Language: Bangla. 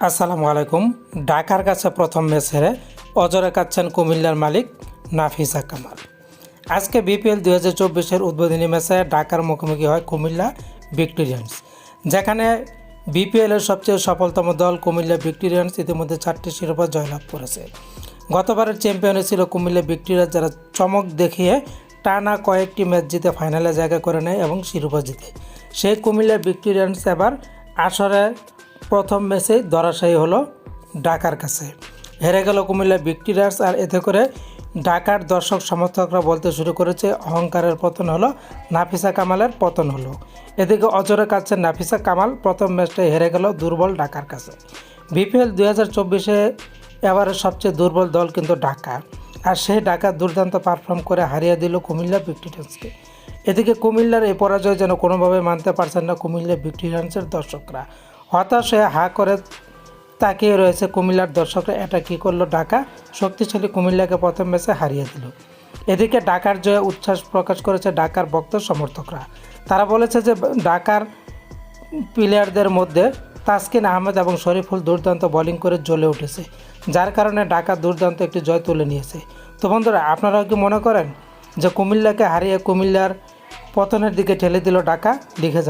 আসসালামু আলাইকুম। ঢাকার কাছে প্রথম ম্যাচ হেরে অজরে কাচ্ছেন কুমিল্লার মালিক নাফিসা কামাল। আজকে বিপিএল দু হাজার চব্বিশের উদ্বোধনী ম্যাচে ঢাকার মুখোমুখি হয় কুমিল্লা ভিক্টোরিয়ান্স। যেখানে বিপিএলের সবচেয়ে সফলতম দল কুমিল্লা ভিক্টোরিয়ান্স ইতিমধ্যে চারটি শিরোপা জয়লাভ করেছে। গতবারের চ্যাম্পিয়নে ছিল কুমিল্লা ভিক্টোরিয়া যারা চমক দেখিয়ে টানা কয়েকটি ম্যাচ জিতে ফাইনালে জায়গা করে নেয় এবং শিরোপা জিতে। সেই কুমিল্লা ভিক্টোরিয়ান্স এবার আসরে প্রথম ম্যাচেই ধরাশায়ী হলো ঢাকার কাছে। হেরে গেল কুমিল্লা ভিক্টোরিয়ার্স আর এতে করে ঢাকার দর্শক সমর্থকরা বলতে শুরু করেছে, অহংকারের পতন হলো, নাফিসা কামালের পতন হলো। এদিকে অজরে কাছে নাফিসা কামাল, প্রথম ম্যাচটাই হেরে গেল দুর্বল ঢাকার কাছে। বিপিএল দুই হাজার চব্বিশে এবারের সবচেয়ে দুর্বল দল কিন্তু ঢাকা। আর সেই ঢাকা দুর্দান্ত পারফর্ম করে হারিয়ে দিল কুমিল্লা ভিক্টোরিয়ান্সকে এদিকে কুমিল্লার এই পরাজয় যেন কোনোভাবে মানতে পারছেন না কুমিল্লা ভিক্টোরিয়ান্সের দর্শকরা। হতাশ হয়ে হা করে তাকিয়ে রয়েছে কুমিল্লার দর্শকরা। এটা কী করল ঢাকা? শক্তিশালী কুমিল্লাকে প্রথম ম্যাচে হারিয়ে দিল। এদিকে ঢাকার জয়ে উচ্ছ্বাস প্রকাশ করেছে ঢাকার ভক্ত সমর্থকরা। তারা বলেছে যে ঢাকার প্লেয়ারদের মধ্যে তাসকিন আহমেদ এবং শরীফুল দুর্দান্ত বোলিং করে জ্বলে উঠেছে, যার কারণে ঢাকা দুর্দান্ত একটি জয় তুলে নিয়েছে। তো বন্ধুরা, আপনারাও কি মনে করেন যে কুমিল্লাকে হারিয়ে কুমিল্লার পতনের দিকে ঠেলে দিল ঢাকা? লিখে